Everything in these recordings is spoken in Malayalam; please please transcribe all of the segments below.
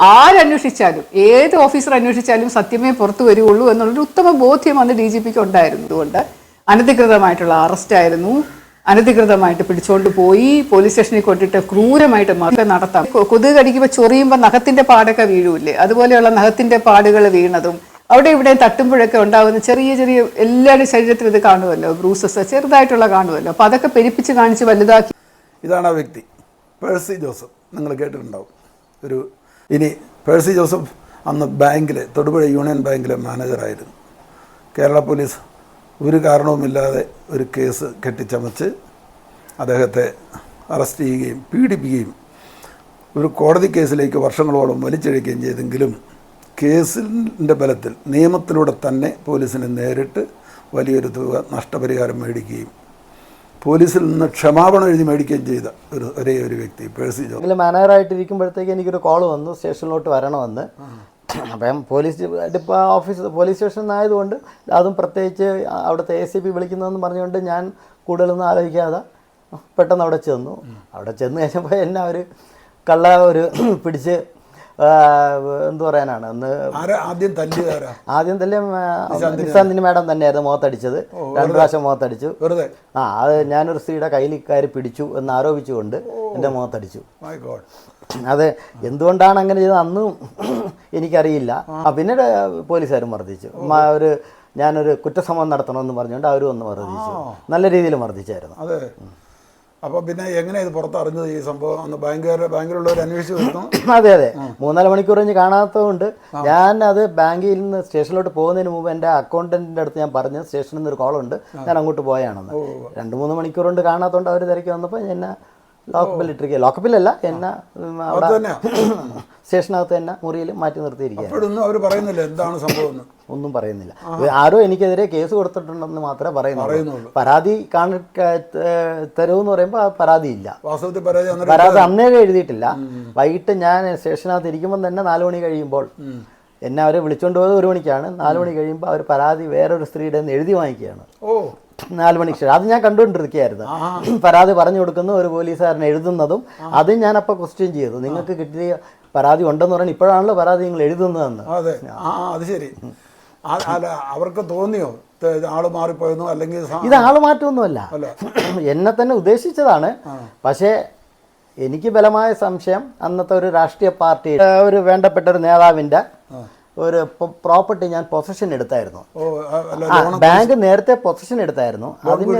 ആരന്വേഷിച്ചാലും ഏത് ഓഫീസർ അന്വേഷിച്ചാലും സത്യമേ പുറത്തു വരികയുള്ളൂ എന്നുള്ളൊരു ഉത്തമ ബോധ്യം അന്ന് ഡി ജി പിക്ക് ഉണ്ടായിരുന്നു. അതുകൊണ്ട് അനധികൃതമായിട്ടുള്ള അറസ്റ്റ് ആയിരുന്നു. അനധികൃതമായിട്ട് പിടിച്ചുകൊണ്ട് പോയി. പോലീസ് സ്റ്റേഷനിൽ കൊണ്ടിട്ട് ക്രൂരമായിട്ട് മർദ്ദനം നടത്താം. കൊതുക് കടിക്കുമ്പോൾ ചൊറിയുമ്പോൾ നഖത്തിന്റെ പാടൊക്കെ വീഴൂല്ലേ? അതുപോലെയുള്ള നഖത്തിന്റെ പാടുകൾ വീണതും അവിടെ ഇവിടെ തട്ടുമ്പോഴൊക്കെ ഉണ്ടാകുന്ന ചെറിയ ചെറിയ എല്ലാവരുടെ ശരീരത്തിൽ ഇത് കാണുമല്ലോ ബ്രൂസസ് ചെറുതായിട്ടുള്ള കാണുമല്ലോ അപ്പൊ അതൊക്കെ പെരുപ്പിച്ച് കാണിച്ച് വലുതാക്കി. ഇതാണ് ആ വ്യക്തി. Percy Joseph. നിങ്ങൾ കേട്ടിട്ടുണ്ടാവും. ഒരു ഇനി പേഴ്സി ജോസഫ് അന്ന് ബാങ്കിൽ തൊടുപുഴ യൂണിയൻ ബാങ്കിലെ മാനേജറായിരുന്നു. കേരള പോലീസ് ഒരു കാരണവുമില്ലാതെ ഒരു കേസ് കെട്ടിച്ചമച്ച് അദ്ദേഹത്തെ അറസ്റ്റ് ചെയ്യുകയും പീഡിപ്പിക്കുകയും ഒരു കോടതി കേസിലേക്ക് വർഷങ്ങളോളം വലിച്ചിഴക്കുകയും ചെയ്തെങ്കിലും കേസിന്റെ ബലത്തിൽ നിയമത്തിലൂടെ തന്നെ പോലീസിനെ നേരിട്ട് വലിയൊരു തുക നഷ്ടപരിഹാരം മേടിക്കുകയും പോലീസിൽ നിന്ന് ക്ഷമാപണം എഴുതി മേടിക്കുകയും ചെയ്ത ഒരു ഒരേ ഒരു വ്യക്തി പേഴ്സി എങ്കിലും മാനേജറായിട്ടിരിക്കുമ്പോഴത്തേക്ക് എനിക്കൊരു കോൾ വന്നു സ്റ്റേഷനിലോട്ട് വരണമെന്ന്. അപ്പം പോലീസ് ഡിപ്പ ഓഫീസ് പോലീസ് സ്റ്റേഷൻ ആയതുകൊണ്ട് അതും പ്രത്യേകിച്ച് അവിടുത്തെ എ സി പി വിളിക്കുന്നതെന്ന് പറഞ്ഞുകൊണ്ട് ഞാൻ കൂടുതലൊന്നും ആലോചിക്കാതെ പെട്ടെന്ന് അവിടെ ചെന്നു. അവിടെ ചെന്ന് കഴിഞ്ഞപ്പോൾ എന്നെ അവർ കള്ള ഒരു പിടിച്ച് എന്ത് പറയാനാണ്? അന്ന് ആദ്യം തല്ലി ആദ്യം തല്ലി നിസാന്തിന് മാഡം തന്നെയായിരുന്നു മുഖത്തടിച്ചത് രണ്ടു പ്രാവശ്യം മുഖത്തടിച്ചു ആ അത് ഞാനൊരു സ്ത്രീയുടെ കയ്യിൽ കയറി പിടിച്ചു എന്ന് ആരോപിച്ചുകൊണ്ട് എന്റെ മുഖത്തടിച്ചു അത് എന്തുകൊണ്ടാണ് അങ്ങനെ ചെയ്തത്? അന്നും എനിക്കറിയില്ല. ആ. പിന്നീട് പോലീസുകാരും മർദ്ദിച്ചു. ഒരു ഞാനൊരു കുറ്റസമ്മതം നടത്തണമെന്ന് പറഞ്ഞുകൊണ്ട് അവരും ഒന്ന് മർദ്ദിച്ചു. നല്ല രീതിയിൽ മർദ്ദിച്ചായിരുന്നു. അപ്പോൾ പിന്നെ എങ്ങനെ ഇത് പുറത്തറിഞ്ഞത് ഈ സംഭവം? അന്ന് ബാങ്കുകാർ ബാങ്കിലുള്ളവർ അന്വേഷിച്ചു വരുന്നു. അതെ അതെ. മൂന്നാൽ മണിക്കൂർ കഴിഞ്ഞ് കാണാത്തതുകൊണ്ട് ഞാൻ അത് ബാങ്കിൽ നിന്ന് സ്റ്റേഷനിലോട്ട് പോകുന്നതിന് മുമ്പ് എന്റെ അക്കൗണ്ടന്റിന്റെ അടുത്ത് ഞാൻ പറഞ്ഞു സ്റ്റേഷനിൽ നിന്ന് ഒരു കോളുണ്ട് ഞാൻ അങ്ങോട്ട് പോയാണെന്ന്. രണ്ട് മൂന്ന് മണിക്കൂർ കൊണ്ട് കാണാത്തതുകൊണ്ട് അവർ തിരക്കി വന്നപ്പോൾ എന്നെ ലോക്കപ്പിൽ ഇട്ടിരിക്കുക ലോക്കപ്പിലല്ല എന്നെ ഉം, അവിടെ? സ്റ്റേഷനകത്ത് തന്നെ മുറിയിൽ മാറ്റി നിർത്തിയിരിക്കുകയാണ്. അവർ പറയുന്നില്ല എന്താണ് സംഭവം ഒന്നും പറയുന്നില്ല. ആരോ എനിക്കെതിരെ കേസ് കൊടുത്തിട്ടുണ്ടെന്ന് മാത്രമേ പറയുന്നുള്ളൂ. പരാതി കാണ തരുമെന്ന് പറയുമ്പോൾ ആ പരാതി ഇല്ല വാസ്തവത്തിൽ പരാതി അന്നേ എഴുതിയിട്ടില്ല. വൈകിട്ട് ഞാൻ സ്റ്റേഷനകത്ത് ഇരിക്കുമ്പോൾ തന്നെ നാലു മണി കഴിയുമ്പോൾ എന്നെ അവരെ വിളിച്ചുകൊണ്ട് പോയത് ഒരു മണിക്കാണ്. നാലു മണി കഴിയുമ്പോൾ അവർ പരാതി വേറൊരു സ്ത്രീയുടെ എഴുതി വാങ്ങിക്കുകയാണ്. ഓ. നാല് മണിക്ക് ശേഷം. അത് ഞാൻ കണ്ടുകൊണ്ടിരിക്കുകയായിരുന്നു. പരാതി പറഞ്ഞു കൊടുക്കുന്ന ഒരു പോലീസുകാരൻ എഴുതുന്നതും അത് ഞാൻ അപ്പോൾ ക്വസ്റ്റ്യൻ ചെയ്തു നിങ്ങൾക്ക് കിട്ടിയ പരാതി ഉണ്ടെന്ന് പറഞ്ഞാൽ ഇപ്പോഴാണല്ലോ പരാതി നിങ്ങൾ എഴുതുന്നതെന്ന്. അതെ. ആ. അത് ശരി. അല്ല അവർക്ക് തോന്നിയോ? ആൾ മാറിപ്പോയെന്നോ? അല്ലെങ്കിൽ ഇത് ആൾ മാറ്റമൊന്നുമല്ല. എന്നെ തന്നെ ഉദ്ദേശിച്ചതാണ്. പക്ഷേ എനിക്ക് ബലമായ സംശയം അന്നത്തെ ഒരു രാഷ്ട്രീയ പാർട്ടി ഒരു വേണ്ടപ്പെട്ട ഒരു നേതാവിന്റെ ഒരു പ്രോപ്പർട്ടി ഞാൻ പൊസഷൻ എടുത്തായിരുന്നു. ബാങ്ക് നേരത്തെ പൊസഷൻ എടുത്തായിരുന്നു. അതിന്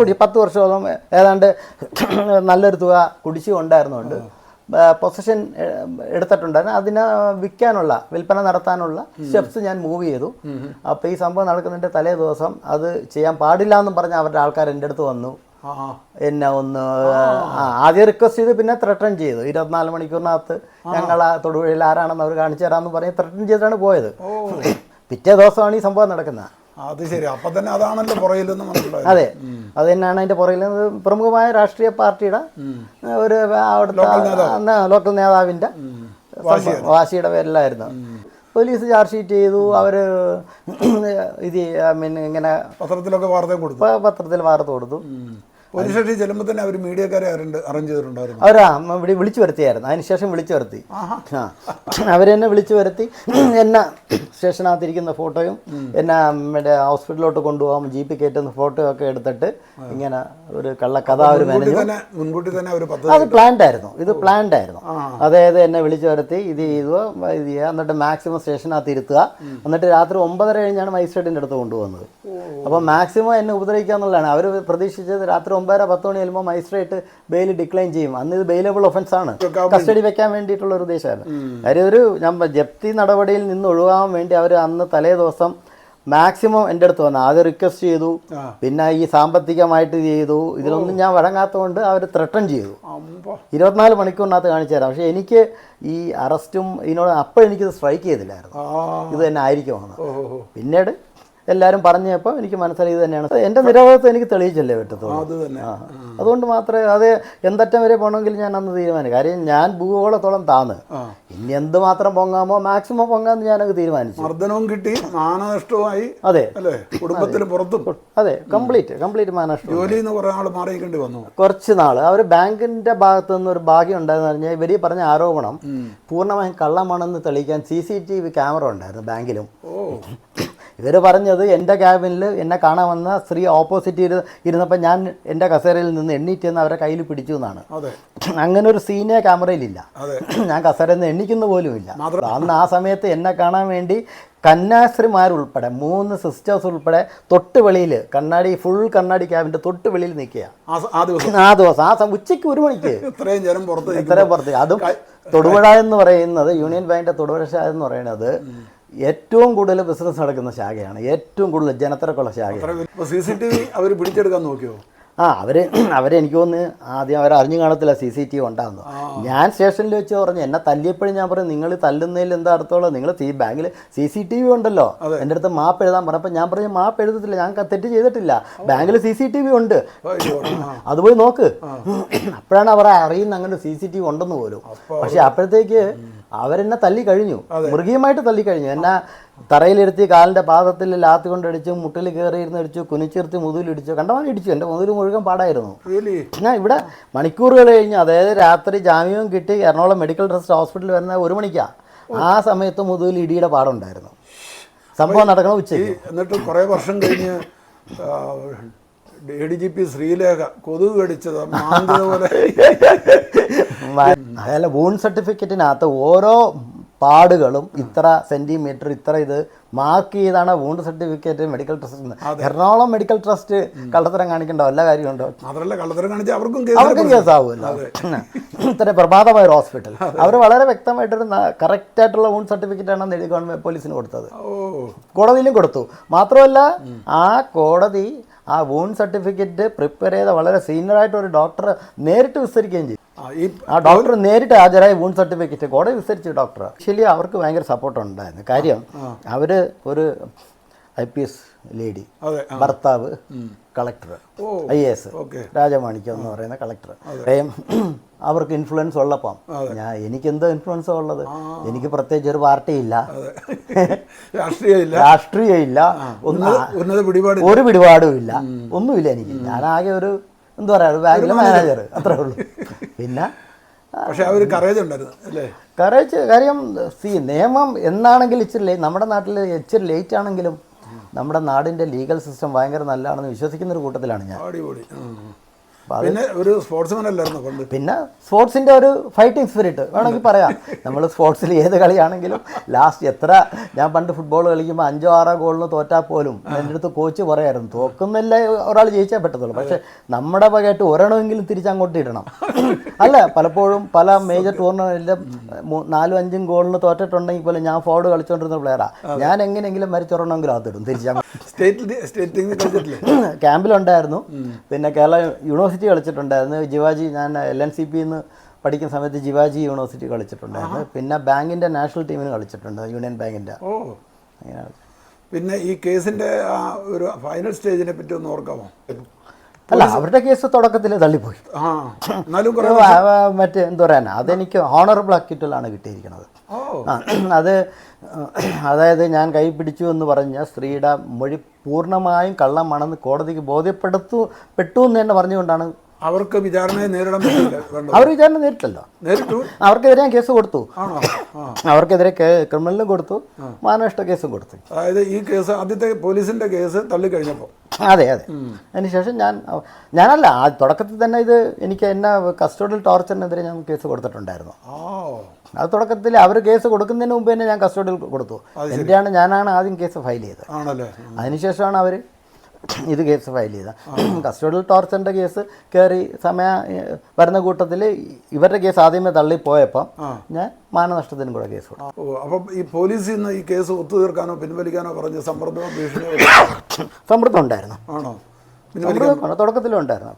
കുടി പത്ത് വർഷത്തോളം ഏതാണ്ട് നല്ലൊരു തുക കുടിശ്ശിക ഉണ്ടായിരുന്നുണ്ട് പൊസഷൻ എടുത്തിട്ടുണ്ടായിരുന്നു. അതിനെ വിൽക്കാനുള്ള വിൽപ്പന നടത്താനുള്ള സ്റ്റെപ്സ് ഞാൻ മൂവ് ചെയ്തു. അപ്പോൾ ഈ സംഭവം നടക്കുന്നതിന്റെ തലേ ദിവസം അത് ചെയ്യാൻ പാടില്ല എന്നും പറഞ്ഞ് അവരുടെ ആൾക്കാർ എന്റെ അടുത്ത് വന്നു. എന്നെ ഒന്ന് ആദ്യം റിക്വസ്റ്റ് ചെയ്ത് പിന്നെ ത്രട്ടൺ ചെയ്തു. ഇരുപത്തിനാല് മണിക്കൂറിനകത്ത് ഞങ്ങൾ ആ തൊടുപുഴയിൽ ആരാണെന്ന് അവർ കാണിച്ചു തരാമെന്ന് പറഞ്ഞ് ത്രട്ടൺ ചെയ്തിട്ടാണ് പോയത്. പിറ്റേ ദിവസമാണ് ഈ സംഭവം നടക്കുന്നത്. അത് ശരി. അപ്പൊ തന്നെ അതാണല്ലോ പുറയിൽ മനസ്സിലായി അതെ. അത് തന്നെയാണ് അതിന്റെ പുറകിൽ പ്രമുഖമായ രാഷ്ട്രീയ പാർട്ടിയുടെ ഒരു അവിടുത്തെ ലോക്കൽ നേതാവിന്റെ വാശിയുടെ പേരിലായിരുന്നു. പോലീസ് ചാർജ് ഷീറ്റ് ചെയ്തു. അവർ ഇത് ഐ മീൻ ഇങ്ങനെ പത്രത്തിലൊക്കെ വാർത്ത കൊടുത്തു. പത്രത്തിൽ വാർത്ത കൊടുത്തു. പോലീസ് സ്റ്റേഷനിൽ ചെല്ലുമ്പോൾ തന്നെ അവർ മീഡിയക്കാരെ അറേഞ്ച് ചെയ്തിട്ടുണ്ടായിരുന്നു. അവരാ ഇവിടെ വിളിച്ചു വരുത്തിയായിരുന്നു. അതിനുശേഷം വിളിച്ചു വരുത്തി. ആ. അവരെന്നെ വിളിച്ചു വരുത്തി. എന്നെ സ്റ്റേഷനകത്തിരിക്കുന്ന ഫോട്ടോയും എന്നെ മറ്റേ ഹോസ്പിറ്റലിലോട്ട് കൊണ്ടുപോകാൻ ജീപ്പിൽ കയറ്റുന്ന ഫോട്ടോ ഒക്കെ എടുത്തിട്ട് ഇങ്ങനെ ഒരു കള്ളക്കഥ അവർ മുൻകൂട്ടി തന്നെ അവർ അത് പ്ലാൻഡ് ആയിരുന്നു. ഇത് പ്ലാൻഡ് ആയിരുന്നു. അതായത് എന്നെ വിളിച്ചു വരുത്തി ഇത് ചെയ്തു ഇത് ചെയ്യുക എന്നിട്ട് മാക്സിമം സ്റ്റേഷനകത്ത് ഇരുത്തുക. എന്നിട്ട് രാത്രി ഒമ്പതര കഴിഞ്ഞാണ് മജിസ്ട്രേറ്റിന്റെ അടുത്ത് കൊണ്ടുപോകുന്നത്. അപ്പോൾ മാക്സിമം എന്നെ ഉപദ്രവിക്കുക എന്നുള്ളതാണ് അവർ പ്രതീക്ഷിച്ചത് രാത്രി ഒമ്പതര പത്ത് മണി വരുമ്പോൾ മജിസ്ട്രേറ്റ് ബെയിൽ ഡിക്ലൈൻ ചെയ്യും. അന്ന് ഇത് ബെയിലബിൾ ഒഫൻസ് ആണ്. കസ്റ്റഡി വെക്കാൻ വേണ്ടിയിട്ടുള്ള ഒരു ഉദ്ദേശമായിരുന്നു. കാര്യം ഒരു ഞാൻ ജപ്തി നടപടിയിൽ നിന്ന് ഒഴിവാകാൻ വേണ്ടി അവർ അന്ന് തലേ ദിവസം മാക്സിമം എന്റെ അടുത്ത് വന്നു. ആദ്യം റിക്വസ്റ്റ് ചെയ്തു. പിന്നെ ഈ സാമ്പത്തികമായിട്ട് ചെയ്തു. ഇതിലൊന്നും ഞാൻ വഴങ്ങാത്തതുകൊണ്ട് അവർ ത്രട്ടൺ ചെയ്തു. ഇരുപത്തിനാല് മണിക്കൂറിനകത്ത് കാണിച്ചു തരാം. പക്ഷേ എനിക്ക് ഈ അറസ്റ്റും ഇതിനോട് അപ്പോൾ എനിക്കിത് സ്ട്രൈക്ക് ചെയ്തില്ലായിരുന്നു. ഇത് തന്നെ ആയിരിക്കുമെന്ന്. ഓ. പിന്നീട് എല്ലാവരും പറഞ്ഞപ്പോൾ എനിക്ക് മനസ്സിലായി തന്നെയാണ്. എന്റെ നിരവധി എനിക്ക് തെളിയിച്ചല്ലേ പറ്റത്തുള്ളൂ അതുകൊണ്ട് മാത്രമേ അത് എന്തറ്റം വരെ പോകണമെങ്കിൽ ഞാൻ അന്ന് തീരുമാനിക്കും. കാര്യം ഞാൻ ഭൂഗോളത്തോളം താന്ന്. ഇനി എന്ത് മാത്രം പൊങ്ങാമോ മാക്സിമം പൊങ്ങാന്ന് ഞാനങ്ങ് തീരുമാനിച്ചു. മർദ്ദനവും കിട്ടി മാനനഷ്ടവുമായി അതെ. അല്ലേ? കുടുംബത്തിന് പുറത്തും. അതെ കംപ്ലീറ്റ് കംപ്ലീറ്റ് മാനനഷ്ടം ആൾ മാറിയിക്കേണ്ടി വന്നു. കുറച്ച് നാൾ അവർ ബാങ്കിന്റെ ഭാഗത്ത് നിന്ന് ഒരു ഭാഗ്യം ഉണ്ടായെന്ന് പറഞ്ഞാൽ ഇവർ പറഞ്ഞ ആരോപണം പൂർണമായും കള്ളമാണെന്ന് തെളിയിക്കാൻ C C T V camera ഉണ്ടായിരുന്നു ബാങ്കിലും. ഇവർ പറഞ്ഞത് എന്റെ ക്യാബിനിൽ എന്നെ കാണാൻ വന്ന സ്ത്രീ ഓപ്പോസിറ്റ് ഇരുന്ന് ഇരുന്നപ്പോൾ ഞാൻ എന്റെ കസേരയിൽ നിന്ന് എണ്ണീറ്റ് എണ്ണീറ്റെന്ന് അവരെ കയ്യിൽ പിടിച്ചു എന്നാണ്. അങ്ങനെ ഒരു സീനിയ ക്യാമറയിലില്ല. ഞാൻ കസേരയിൽ നിന്ന് എണ്ണിക്കുന്ന പോലും ഇല്ല. അന്ന് ആ സമയത്ത് എന്നെ കാണാൻ വേണ്ടി കന്യാസ്ത്രീമാരുൾപ്പെടെ മൂന്ന് സിസ്റ്റേഴ്സ് ഉൾപ്പെടെ തൊട്ട് വെളിയിൽ കണ്ണാടി ഫുൾ കണ്ണാടി ക്യാബിന്റെ തൊട്ട് വെളിയിൽ നിൽക്കുക ആ ദിവസം. ആ ഉച്ചയ്ക്ക് ഒരു മണിക്ക്. ഇത്രയും ജനം പുറത്ത് നിൽക്കുമ്പോൾ ഇത്ര പുറത്ത് അതും തൊടുപുഴ എന്ന് പറയുന്നത് യൂണിയൻ ബാങ്കിന്റെ തൊടുപുഴ എന്ന് പറയുന്നത് ഏറ്റവും കൂടുതൽ ബിസിനസ് നടക്കുന്ന ശാഖയാണ്. ഏറ്റവും കൂടുതൽ ജനത്തിരക്കുള്ള ശാഖ സി സി ടി വി അവർ പിടിച്ചെടുക്കാൻ നോക്കിയോ? ആ അവർ അവരെനിക്ക് തോന്നുന്നു ആദ്യം അവർ അറിഞ്ഞു കാണത്തില്ല സി സി ടി വി ഉണ്ടാകുന്നു ഞാൻ സ്റ്റേഷനിൽ വെച്ച് പറഞ്ഞു എന്നെ തല്ലിയപ്പോഴും ഞാൻ പറഞ്ഞു നിങ്ങൾ തല്ലുന്നതിൽ എന്താ അർത്ഥമുള്ളത്? നിങ്ങൾ ഈ ബാങ്കിൽ സി സി ടി വി ഉണ്ടല്ലോ. എന്റെ അടുത്ത് മാപ്പ് എഴുതാൻ പറഞ്ഞപ്പോൾ ഞാൻ പറഞ്ഞു മാപ്പ് എഴുതത്തില്ല ഞാൻ തെറ്റ് ചെയ്തിട്ടില്ല. ബാങ്കിൽ സി സി ടി വി ഉണ്ട്. അയ്യോ, ആ. അത് പോയി നോക്ക്. അപ്പോഴാണ് അവർ അറിയുന്ന അങ്ങനെ സി സി ടി വി ഉണ്ടെന്ന് പോലും. പക്ഷെ അപ്പോഴത്തേക്ക് അവരെന്നെ തല്ലി കഴിഞ്ഞു മൃഗീയമായിട്ട് തല്ലി കഴിഞ്ഞു എന്നെ തറയിലിരുത്തി കാലിന്റെ പാദത്തിൽ ലാത്തി കൊണ്ടടിച്ചു മുട്ടിൽ കയറിയിരുന്ന് അടിച്ചു കുനിച്ചിരുത്തി മുതുകിലിടിച്ചു കണ്ടമാനം ഇടിച്ചു. എന്റെ മുതുകിൽ മുഴുവൻ പാടായിരുന്നു? ഞാൻ ഇവിടെ മണിക്കൂറുകൾ കഴിഞ്ഞ് അതായത് രാത്രി ജാമ്യവും കിട്ടി എറണാകുളം മെഡിക്കൽ ട്രസ്റ്റ് ഹോസ്പിറ്റലിൽ വരുന്ന ഒരു മണിക്കാണ് ആ സമയത്ത് മുതുകിൽ ഇടിയുടെ പാടുണ്ടായിരുന്നു. സംഭവം നടക്കണം ഉച്ച ഉച്ചയ്ക്ക് എന്നിട്ട് കുറെ വർഷം കഴിഞ്ഞ് A D G P Sreelekha കൊതുക് കടിച്ചത് പോലെ. വൂൺ സർട്ടിഫിക്കറ്റിനകത്ത് ഓരോ പാടുകളും ഇത്ര സെന്റിമീറ്റർ ഇത്ര ഇത് മാർക്ക് ചെയ്താണ് wound certificate medical trust Ernakulam medical trust കള്ളത്തരം കാണിക്കേണ്ട വല്ല കാര്യമുണ്ടോ? മാത്രമല്ല കള്ളത്തരം അവർക്കും അവർക്കും കേസ് കേസാവുമല്ലോ. ഇത്ര പ്രഭാതമായ ഒരു ഹോസ്പിറ്റൽ അവർ വളരെ വ്യക്തമായിട്ടൊരു കറക്റ്റ് ആയിട്ടുള്ള വൂണ്ട് സർട്ടിഫിക്കറ്റ് ആണ് എഴുതി ഗവൺമെന്റ് പോലീസിന് കൊടുത്തത്. കോടതിയിലും കൊടുത്തു. മാത്രമല്ല ആ കോടതി ആ വൂണ്ട് സർട്ടിഫിക്കറ്റ് പ്രിപ്പയർ ചെയ്ത വളരെ സീനിയർ ആയിട്ട് ഒരു ഡോക്ടറെ നേരിട്ട് വിസ്തരിക്കുകയും ചെയ്തു. ആ, ഡോക്ടർ നേരിട്ട് ഹാജരായി വൂൺ സർട്ടിഫിക്കറ്റ് കോടതി വിസ്തരിച്ചു ഡോക്ടർ ആക്ച്വലി അവർക്ക് ഭയങ്കര സപ്പോർട്ട് ഉണ്ടായിരുന്നു. കാര്യം അവർ ഒരു ഐ പി എസ് ലേഡി ഭർത്താവ് collector I I S Rajamanickam എന്ന് പറയുന്ന കളക്ടർ അവർക്ക് ഇൻഫ്ലുവൻസ് ഉള്ളപ്പം. ഞാൻ എനിക്ക് എന്തോ ഇൻഫ്ലുവൻസ് ഉള്ളത്. എനിക്ക് പ്രത്യേകിച്ച് ഒരു പാർട്ടി ഇല്ല രാഷ്ട്രീയമില്ല രാഷ്ട്രീയമില്ല ഒന്നും ഒരു പിടിപാടും ഇല്ല ഒന്നുമില്ല എനിക്ക്. ഞാൻ ആകെ ഒരു എന്താ പറയാ ഒരു ബാങ്കിലെ മാനേജർ. അത്രേ ഉള്ളൂ. പിന്നെ? പക്ഷെ അവർ കറേജ് ഉണ്ടായിരുന്നു അല്ലേ? കറേജ് കാര്യം സി നിയമം എന്നാണെങ്കിൽ ഇച്ചിരി നമ്മുടെ നാട്ടിൽ ഇച്ചിരി ലേറ്റ് ആണെങ്കിലും നമ്മുടെ നാടിന്റെ ലീഗൽ സിസ്റ്റം ഭയങ്കര നല്ലതാണെന്ന് വിശ്വസിക്കുന്ന ഒരു കൂട്ടത്തിലാണ് ഞാൻ. ആ. പിന്നെ ഒരു സ്പോർട്സ്മാൻ അല്ലായിരുന്നു കൊണ്ട് പിന്നെ സ്പോർട്സിന്റെ ഒരു ഫൈറ്റിംഗ് സ്പിരിറ്റ് വേണമെങ്കിൽ പറയാം. നമ്മൾ സ്പോർട്സിൽ ഏത് കളിയാണെങ്കിലും ലാസ്റ്റ് എത്ര ഞാൻ പണ്ട് ഫുട്ബോൾ കളിക്കുമ്പോൾ അഞ്ചോ ആറോ ഗോളിന് തോറ്റാൽ പോലും എന്റെ അടുത്ത് കോച്ച് പറയായിരുന്നു തോക്കുന്നല്ലേ ഒരാൾ ജയിച്ചാൽ പറ്റത്തുള്ളൂ. പക്ഷെ നമ്മുടെ വകയായിട്ട് ഒരെണ്ണമെങ്കിലും തിരിച്ചങ്ങോട്ട് ഇടണം. അല്ല പലപ്പോഴും പല മേജർ ടൂർണമെന്റിലും നാലും അഞ്ചും ഗോളിന് തോറ്റിട്ടുണ്ടെങ്കിൽ പോലും ഞാൻ ഫോർഡ് കളിച്ചുകൊണ്ടിരുന്ന പ്ലെയറാണ് ഞാൻ എങ്ങനെയെങ്കിലും മരിച്ചൊരെണ്ണമെങ്കിലും അതിടും തിരിച്ചങ്ങോട്ട് തിരിച്ചു സ്റ്റേറ്റ് ക്യാമ്പിലുണ്ടായിരുന്നു പിന്നെ കേരള യൂണിവേഴ്സിറ്റി കളിച്ചിട്ടുണ്ടായിരുന്നു. ജിവാജി ഞാൻ എൽ എൻ സി പിന്ന് പഠിക്കുന്ന സമയത്ത് ജിവാജി യൂണിവേഴ്സിറ്റി കളിച്ചിട്ടുണ്ടായിരുന്നു. പിന്നെ ബാങ്കിന്റെ നാഷണൽ ടീമിന് കളിച്ചിട്ടുണ്ട് യൂണിയൻ ബാങ്കിന്റെ ഓ. അങ്ങനെ പിന്നെ ഈ കേസിന്റെ ആ ഒരു ഫൈനൽ സ്റ്റേജിനെ പറ്റി ഒന്ന് ഓർക്കാമോ? അല്ല അവരുടെ കേസ് തുടക്കത്തിൽ തള്ളിപ്പോയി. മറ്റേ എന്താ പറയാനാ അതെനിക്ക് ഹോണറബിൾ അക്യൂറ്റലാണ് കിട്ടിയിരിക്കുന്നത്. അത് അതായത് ഞാൻ കൈ പിടിച്ചു എന്ന് പറഞ്ഞ സ്ത്രീയുടെ മൊഴി പൂർണമായും കള്ളമാണെന്ന് കോടതിക്ക് ബോധ്യപ്പെടുത്തു പെട്ടു എന്ന് തന്നെ പറഞ്ഞുകൊണ്ടാണ് അവർക്ക് വിചാരണ നേരിടാൻ അവർ വിചാരണ നേരിട്ടല്ലോ. നേരിട്ടു? അവർക്കെതിരെ ഞാൻ കേസ് കൊടുത്തു. ആണോ? അവർക്കെതിരെ ക്രിമിനലും കൊടുത്തു മാനനഷ്ട കേസും കൊടുത്തു. അതായത് ഈ കേസ് ആദ്യത്തെ പോലീസിന്റെ കേസ് തള്ളിക്കഴിഞ്ഞപ്പോൾ അതെ അതെ. അതിനുശേഷം ഞാൻ ഞാനല്ല ആ തുടക്കത്തിൽ തന്നെ ഇത് എനിക്ക് എന്നെ കസ്റ്റോഡിയൽ ടോർച്ചറിനെതിരെ ഞാൻ കേസ് കൊടുത്തിട്ടുണ്ടായിരുന്നു. അത് തുടക്കത്തിൽ അവർ കേസ് കൊടുക്കുന്നതിന് മുമ്പ് തന്നെ ഞാൻ കസ്റ്റോഡിയിൽ കൊടുത്തു. എന്റെയാണ് ഞാനാണ് ആദ്യം കേസ് ഫയൽ ചെയ്തത്. അതിനുശേഷമാണ് അവർ ഇത് കേസ് ഫയൽ ചെയ്ത. കസ്റ്റഡിൽ ടോർച്ചറിന്റെ കേസ് കയറി സമയ വരുന്ന കൂട്ടത്തിൽ ഇവരുടെ കേസ് ആദ്യമേ തള്ളിപ്പോയപ്പം ഞാൻ മാനനഷ്ടത്തിനും കൂടെ കേസ് കൊടുത്തു. ഓ അപ്പം ഈ പോലീസിൽ നിന്ന് ഈ കേസ് ഒത്തുതീർക്കാനോ പിൻവലിക്കാനോ പറഞ്ഞ് സമ്മർദ്ദമോ ഭീഷണിയോ സമ്മർദ്ദം ഉണ്ടായിരുന്നു. ആണോ? തുടക്കത്തിലും ഉണ്ടായിരുന്നു.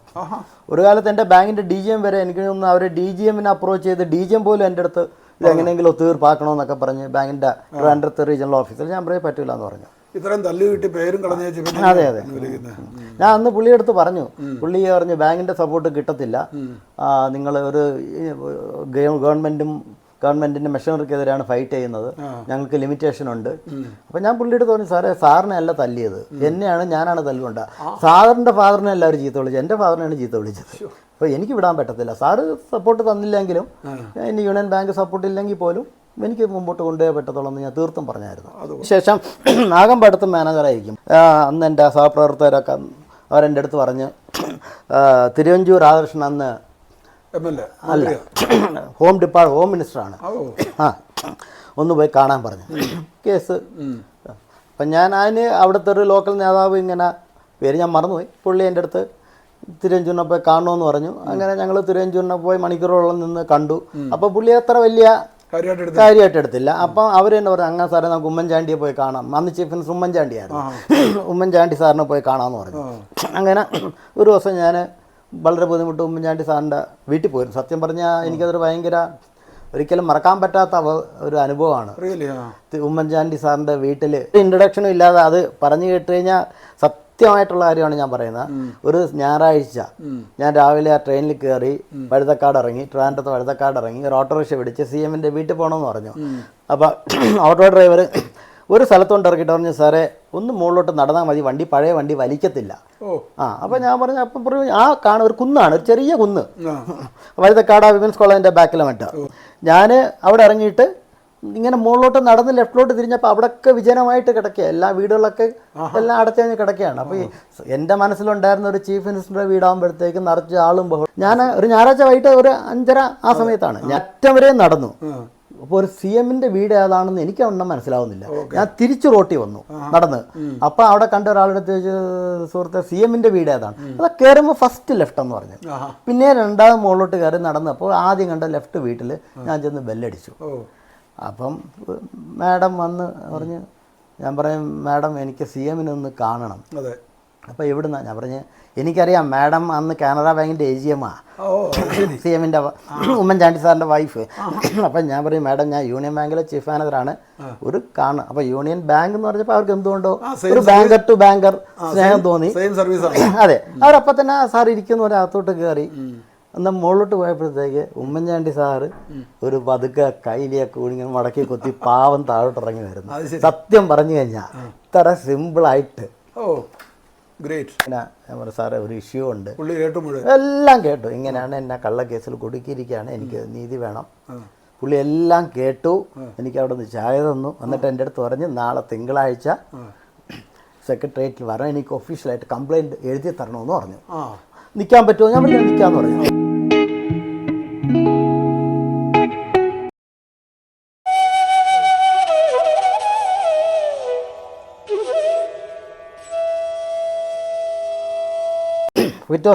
ഒരു കാലത്ത് എന്റെ ബാങ്കിന്റെ ഡി ജി എം വരെ എനിക്ക് തോന്നുന്നു അവർ ഡി ജി എമ്മിനെ അപ്രോച്ച് ചെയ്ത് ഡി ജി എം പോലും എന്റെ അടുത്ത് ഇത് എങ്ങനെയെങ്കിലും ഒത്തുതീർപ്പാക്കണമെന്നൊക്കെ പറഞ്ഞ് ബാങ്കിന്റെ ട്രിവാൻഡ്രത്ത് റീജിയണൽ ഓഫീസിൽ ഞാൻ പറയും പറ്റില്ല എന്ന് പറഞ്ഞു. ഇത്രയും തല്ലു കിട്ടി പേരും കളഞ്ഞു അതെ, അതെ. ഞാൻ അന്ന് പുള്ളിയെടുത്ത് പറഞ്ഞു. പുള്ളി പറഞ്ഞു ബാങ്കിന്റെ സപ്പോർട്ട് കിട്ടത്തില്ല. നിങ്ങൾ ഒരു ഗവൺമെന്റും ഗവൺമെന്റിന്റെ മെഷീനറിക്കെതിരെയാണ് ഫൈറ്റ് ചെയ്യുന്നത്. ഞങ്ങൾക്ക് ലിമിറ്റേഷൻ ഉണ്ട്. അപ്പൊ ഞാൻ പുള്ളിയുടെ തോന്നി സാറേ സാറിനെ അല്ല തല്ലിയത് എന്നെയാണ് ഞാനാണ് തല്ലുകൊണ്ട. സാറിന്റെ ഫാദറിനെ എല്ലാവരും ചീത്ത വിളിച്ചത് എന്റെ ഫാദറിനെയാണ് ചീത്ത വിളിച്ചത്. അപ്പോൾ എനിക്ക് വിടാൻ പറ്റത്തില്ല. സാറ് സപ്പോർട്ട് തന്നില്ലെങ്കിലും ഇനി യൂണിയൻ ബാങ്ക് സപ്പോർട്ട് ഇല്ലെങ്കിൽ പോലും എനിക്ക് മുമ്പോട്ട് കൊണ്ടുപോയാൻ പറ്റത്തുള്ളൂ എന്ന് ഞാൻ തീർത്തും പറഞ്ഞായിരുന്നു. ശേഷം നാഗമ്പടത്തും മാനേജറായിരിക്കും അന്ന് എന്റെ സഹപ്രവർത്തകരൊക്കെ അവരെന്റെ അടുത്ത് പറഞ്ഞ് തിരുവഞ്ചൂർ രാധാകൃഷ്ണൻ അന്ന് അല്ല. ഹോം ഡിപ്പാർട്ട് ഹോം മിനിസ്റ്ററാണ് ആ. ഒന്ന് പോയി കാണാൻ പറഞ്ഞു. കേസ്. അപ്പം ഞാൻ അതിന് അവിടുത്തെ ഒരു ലോക്കൽ നേതാവ് ഇങ്ങനെ പേര് ഞാൻ മറന്നുപോയി. പുള്ളി എന്റെ അടുത്ത് തിരുവഞ്ചൂരിനെ പോയി കാണണമെന്ന് പറഞ്ഞു. അങ്ങനെ ഞങ്ങൾ തിരുവഞ്ചൂരിനെ പോയി മണിക്കൂറോളം നിന്ന് കണ്ടു. അപ്പോൾ പുള്ളി അത്ര വലിയ കാര്യമായിട്ട് എടുത്ത് കാര്യമായിട്ട് എടുത്തില്ല. അപ്പം അവർ തന്നെ പറഞ്ഞു അങ്ങനെ സാറേ നമുക്ക് ഉമ്മൻചാണ്ടിയെ പോയി കാണാം. അന്ന് ചീഫ് മിനിസ്റ്റർ ഉമ്മൻചാണ്ടിയായിരുന്നു. ഉമ്മൻചാണ്ടി സാറിനെ പോയി കാണാമെന്ന് പറഞ്ഞു. അങ്ങനെ ഒരു ദിവസം ഞാൻ വളരെ ബുദ്ധിമുട്ട് ഉമ്മൻചാണ്ടി സാറിന്റെ വീട്ടിൽ പോയിരുന്നു. സത്യം പറഞ്ഞാൽ എനിക്കതൊരു ഭയങ്കര ഒരിക്കലും മറക്കാൻ പറ്റാത്ത ഒരു അനുഭവമാണ്. ഉമ്മൻചാണ്ടി സാറിന്റെ വീട്ടിൽ ഇൻട്രൊഡക്ഷനും ഇല്ലാതെ അത് പറഞ്ഞു കേട്ട് കഴിഞ്ഞാൽ സത്യമായിട്ടുള്ള കാര്യമാണ് ഞാൻ പറയുന്നത്. ഒരു ഞായറാഴ്ച ഞാൻ രാവിലെ ആ ട്രെയിനിൽ കയറി വഴുതക്കാട് ഇറങ്ങി ട്രിവാൻഡ്രത്ത് വഴുതക്കാട് ഇറങ്ങി ഒരു ഓട്ടോറിക്ഷ പിടിച്ച് സി എമ്മിന്റെ വീട്ടിൽ പോകണമെന്ന് പറഞ്ഞു. അപ്പോൾ ഓട്ടോ ഡ്രൈവർ ഒരു സ്ഥലത്തോണ്ട് ഇറക്കിയിട്ട് പറഞ്ഞു സാറേ ഒന്ന് മുകളിലോട്ട് നടന്നാൽ മതി. വണ്ടി പഴയ വണ്ടി വലിക്കത്തില്ല. ആ അപ്പോൾ ഞാൻ പറഞ്ഞു അപ്പം പറഞ്ഞു ആ കാണ ഒരു കുന്നാണ് ഒരു ചെറിയ കുന്ന്. വഴുതക്കാട് വിമൻസ് കോളേജിന്റെ ബാക്കിലെ മറ്റാ ഞാൻ അവിടെ ഇറങ്ങിയിട്ട് ഇങ്ങനെ മുകളിലോട്ട് നടന്ന് ലെഫ്റ്റിലോട്ട് തിരിഞ്ഞപ്പോൾ അവിടെയൊക്കെ വിജനമായിട്ട് കിടക്കുക. എല്ലാ വീടുകളൊക്കെ എല്ലാം അടച്ചഴിഞ്ഞ് കിടക്കുകയാണ്. അപ്പോൾ എന്റെ മനസ്സിലുണ്ടായിരുന്ന ഒരു ചീഫ് മിനിസ്റ്ററുടെ വീടാകുമ്പോഴത്തേക്ക് നിറച്ച് ആളും ബഹളം ഞാൻ ഒരു ഞായറാഴ്ച വൈകിട്ട് ഒരു അഞ്ചര ആ സമയത്താണ്. ഞാൻ അറ്റം വരെ നടന്നു. അപ്പോൾ ഒരു സി എമ്മിന്റെ വീട് ഏതാണെന്ന് എനിക്ക് ഒന്നും മനസ്സിലാവുന്നില്ല ഞാൻ തിരിച്ചു റോട്ടി വന്നു നടന്ന്. അപ്പോൾ അവിടെ കണ്ട ഒരാളുടെ സുഹൃത്തെ സി എമ്മിന്റെ വീട് ഏതാണ്? അത് കയറുമ്പോൾ ഫസ്റ്റ് ലെഫ്റ്റ് എന്ന് പറഞ്ഞു. പിന്നെ രണ്ടാമത് മുകളിലോട്ട് കയറി നടന്നു അപ്പോൾ ആദ്യം കണ്ട ലെഫ്റ്റ് വീട്ടിൽ ഞാൻ ചെന്ന് ബെല്ലടിച്ചു. അപ്പം മാഡം വന്ന് പറഞ്ഞ് ഞാൻ പറയും മാഡം എനിക്ക് സി എമ്മിനെ ഒന്ന് കാണണം. അപ്പോൾ എവിടുന്നാ? ഞാൻ പറഞ്ഞ് എനിക്കറിയാം മാഡം അന്ന് കാനറ ബാങ്കിന്റെ എ ജി എം ഓ അത് ശരി സി എമ്മിന്റെ ഉമ്മൻചാണ്ടി സാറിന്റെ വൈഫ്. അപ്പം ഞാൻ പറയും മാഡം ഞാൻ യൂണിയൻ ബാങ്കിലെ ചീഫ് മാനേജറാണ്. ഒരു കാണും അപ്പോൾ യൂണിയൻ ബാങ്ക് എന്ന് പറഞ്ഞപ്പോൾ അവർക്ക് എന്തുകൊണ്ടോ ഒരു ബാങ്കർ ടു ബാങ്കർ സ്നേഹം തോന്നി. അതെ. അവരപ്പം തന്നെ സാർ ഇരിക്കുന്ന ഒരു അകത്തോട്ട് കയറി എന്നാൽ മുകളിലോട്ട് പോയപ്പോഴത്തേക്ക് ഉമ്മൻചാണ്ടി സാറ് ഒരു പതുക്കെ കൈലിയൊക്കെ ഇങ്ങനെ മടക്കി കൊത്തി പാവം താഴോട്ട് ഇറങ്ങി വരുന്നു. സത്യം പറഞ്ഞു കഴിഞ്ഞാൽ ഇത്ര സിമ്പിളായിട്ട് ഗ്രേറ്റ് പിന്നെ സാറേ ഒരു ഇഷ്യൂ ഉണ്ട്. എല്ലാം കേട്ടു. ഇങ്ങനെയാണ് എന്നെ കള്ളക്കേസിൽ കുടുക്കിയിരിക്കുകയാണ്. എനിക്ക് നീതി വേണം. പുള്ളി എല്ലാം കേട്ടു. എനിക്ക് അവിടെ നിന്ന് ചായ തന്നു. എന്നിട്ട് എന്റെ അടുത്ത് പറഞ്ഞ് നാളെ തിങ്കളാഴ്ച സെക്രട്ടേറിയറ്റിൽ വരാൻ എനിക്ക് ഒഫീഷ്യലായിട്ട് കംപ്ലയിന്റ് എഴുതി തരണമെന്ന് പറഞ്ഞു. നിൽക്കാൻ പറ്റുമോ? ഞാൻ നിൽക്കാമെന്ന് പറഞ്ഞു.